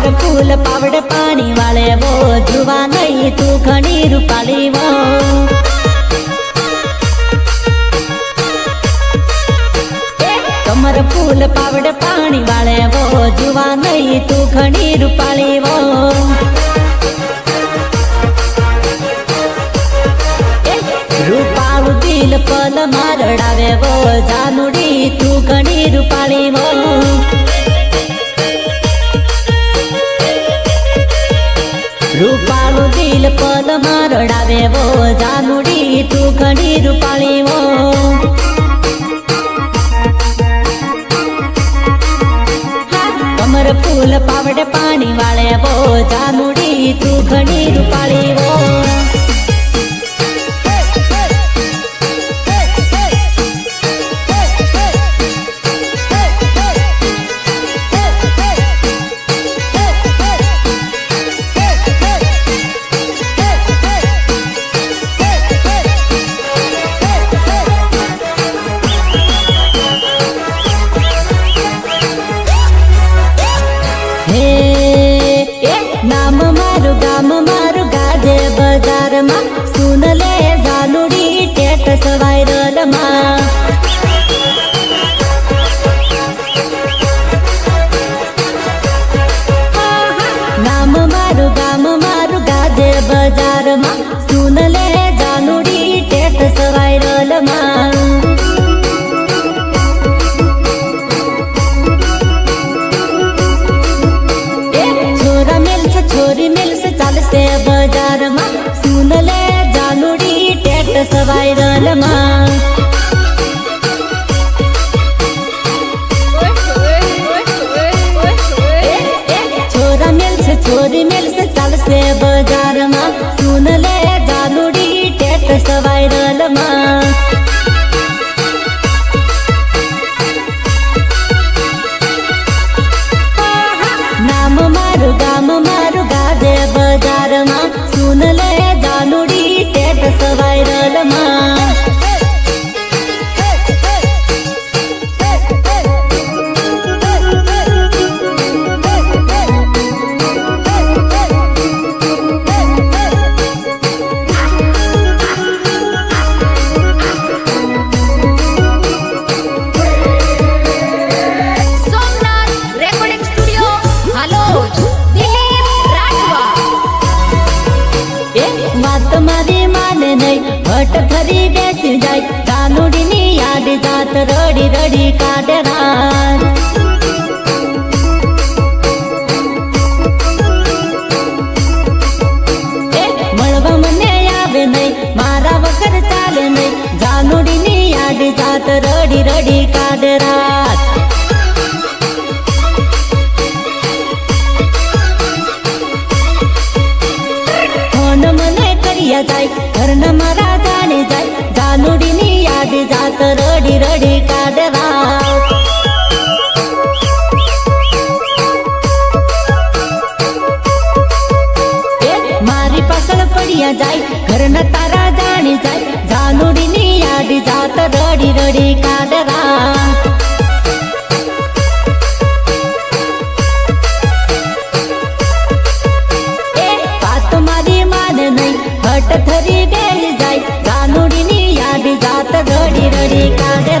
કમર ફૂલ પાવડ પાણી વાળે વો જુવા નહીં તું ઘણી રૂપાળી વો કમર ફૂલ પાવડ પાણી વાળે વો જુવા નહીં તું ઘણી રૂપાળી વો રૂપાળું દિલ પલ મારડાવે વો જાનુડી તું ઘણી રૂપાળી રૂપાળું દિલ પલ મારડાવે વો, જાનુડી તું ઘણી રૂપાળી વો. કમર ફૂલ પાવડે પાણી વાળે વો, જાનુડી તું ઘણી રૂપાળી વો. મારું ગામ, મારું ગાજે બજારમાં. સુન લે જાનુડી ટેટસ વાયરલમાં છોરા મિલશે છોરી મિલશે ચાલશે બજારમાં. સુન લે જાનુડી ટેટ વાયરલમાં છોરા એ વાત મારી માને નહીં, ભટ ફરી બેસી જાય જાનુડીની યાદ જાત રડી રડી કાઢે રાત. મળવા મને આવે નહીં, મારા વગર ચાલે નહીં, જાનુડીની યાદ જાત રડી રડી કાઢે કર્યા જાય ઘરના મારા જાણે જાય જાનુડીની યાદ જાત રડી રડી કાઢવા મારી પાછળ પડ્યા જાય ઘરના તારા જાણી જાય જાનુડીની યાદ જાત રડી રડી કાઢવા করে কাঁদে